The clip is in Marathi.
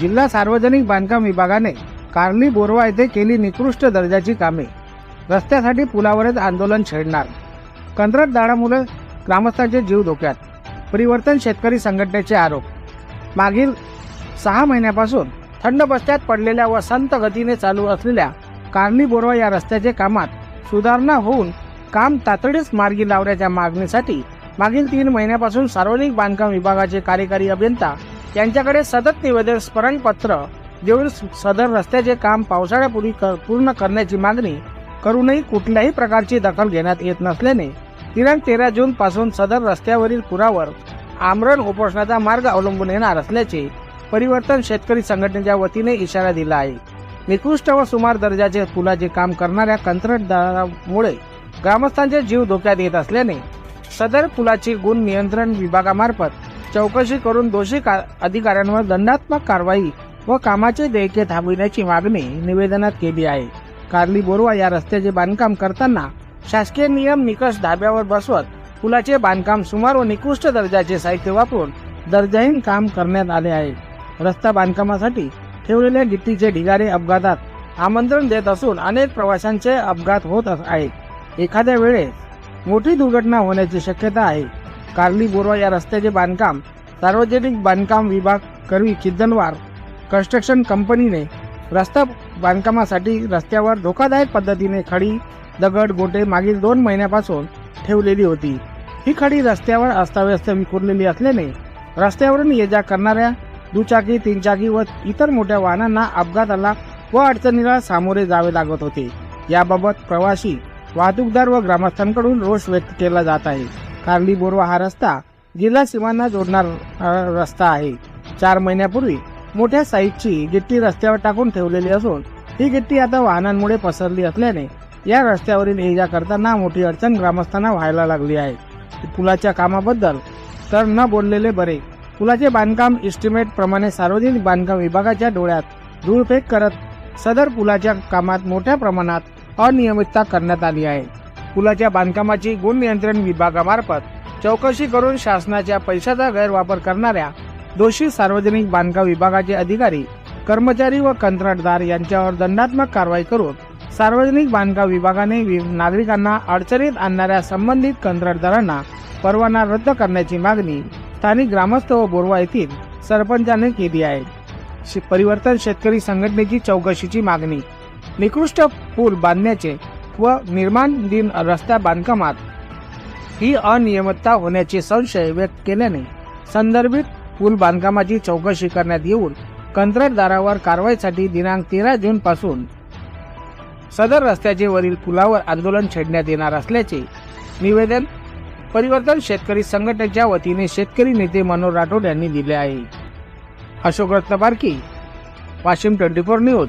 जिल्हा सार्वजनिक बांधकाम विभागाने कार्ली बोरवा येथे केली निकृष्ट दर्जाची कामे. रस्त्यासाठी पुलावरच आंदोलन छेडणार. कंत्राटदारामुळे ग्रामस्थांचे जीव धोक्यात. परिवर्तन शेतकरी संघटनेचे आरोप. मागील सहा महिन्यापासून थंड बस्त्यात पडलेल्या व संत गतीने चालू असलेल्या कार्ली बोरवा या रस्त्याचे कामात सुधारणा होऊन काम तातडीच मार्गी लावण्याच्या मागणीसाठी मागील तीन महिन्यापासून सार्वजनिक बांधकाम विभागाचे कार्यकारी अभियंता यांच्याकडे सतत निवेदन स्मरणपत्र देऊन सदर रस्त्याचे काम पावसाळ्यापूर्वी क- पूर्ण करण्याची मागणी करूनही कुठल्याही प्रकारची दखल घेण्यात येत नसल्याने दिनांक तेरा जून पासून सदर रस्त्यावरील पुरावर आमरण उपोषणाचा मार्ग अवलंबून येणार असल्याचे परिवर्तन शेतकरी संघटनेच्या वतीने इशारा दिला आहे. निकृष्ट व सुमार दर्जाचे पुलाचे काम करणाऱ्या कंत्राटदारामुळे ग्रामस्थांचे जीव धोक्यात येत असल्याने सदर पुलाची गुण नियंत्रण विभागामार्फत चौकशी करून दोषी का- अधिकाऱ्यांवर दंडात्मक कारवाई व कामाचे देयके थांबविण्याची मागणी निवेदनात केली आहे. कार्ली बोरवा या रस्त्याचे बांधकाम करताना शासकीय नियम निकष धाब्यावर बसवत पुलाचे बांधकाम सुमार व निकृष्ट दर्जाचे साहित्य वापरून दर्जाहीन काम करण्यात आले आहे. रस्ता बांधकामासाठी ठेवलेल्या गिट्टीचे ढिगारे अपघातात आमंत्रण देत असून अनेक प्रवाशांचे अपघात होत आहेत. एखाद्या वेळेस मोठी दुर्घटना होण्याची शक्यता आहे. कार्ली बोरवा या रस्त्याचे बांधकाम सार्वजनिक बांधकाम विभाग करवी चिद्दनवार कन्स्ट्रक्शन कंपनीने रस्ता बांधकामासाठी रस्त्यावर धोकादायक पद्धतीने खडी दगड गोटे मागील दोन महिन्यापासून ठेवलेली होती. ही खडी रस्त्यावर अस्ताव्यस्त विखुरलेली असल्याने रस्त्यावरून ये जा करणाऱ्या दुचाकी तीनचाकी व इतर मोठ्या वाहनांना अपघाताला व अडचणीला सामोरे जावे लागत होते. याबाबत प्रवासी वाहतूकदार व ग्रामस्थांकडून रोष व्यक्त केला जात आहे. कार्ली बोरवा हा रस्ता जिल्हा सीमांना जोडणारा रस्ता आहे. चार महिन्यापूर्वी मोठ्या साईजची गिट्टी रस्त्यावर टाकून ठेवलेली असून ही गिट्टी आता वाहनांमुळे पसरली असल्याने या रस्त्यावरील ये जा करताना मोठी अडचण ग्रामस्थांना व्हायला लागली आहे. पुलाच्या कामाबद्दल तर न बोललेले बरे. पुलाचे बांधकाम इस्टिमेट प्रमाणे सार्वजनिक बांधकाम विभागाच्या डोळ्यात धूळफेक करत सदर पुलाच्या कामात मोठ्या प्रमाणात अनियमितता करण्यात आली आहे. पुलाच्या बांधकामाची गुण नियंत्रण विभागामार्फत चौकशी करून शासनाच्या पैशाचा गैरवापर करणाऱ्या दोषी सार्वजनिक बांधकाम विभागाचे अधिकारी कर्मचारी व कंत्राटदार यांच्यावर दंडात्मक कारवाई करून सार्वजनिक बांधकाम विभागाने वि- नागरिकांना अडचणीत आणणाऱ्या संबंधित कंत्राटदारांना परवाना रद्द करण्याची मागणी स्थानिक ग्रामस्थ व बोरवा येथील सरपंचाने केली आहे. शे- परिवर्तन शेतकरी संघटनेची चौकशीची मागणी निकृष्ट पूल बांधण्याचे व निर्माण दिन रस्त्या बांधकामात. ही अनियमितता होण्याचे संशय व्यक्त केल्याने संदर्भित पूल बांधकामाची चौकशी करण्यात येऊन कंत्राटदारावर कारवाईसाठी दिनांक तेरा जून पासून सदर रस्त्याचे वरील पुलावर आंदोलन छेडण्यात येणार असल्याचे निवेदन परिवर्तन शेतकरी संघटनेच्या वतीने शेतकरी नेते मनोहर राठोड यांनी दिले आहे. Ashok Ratnaparkhi Washim twenty four news.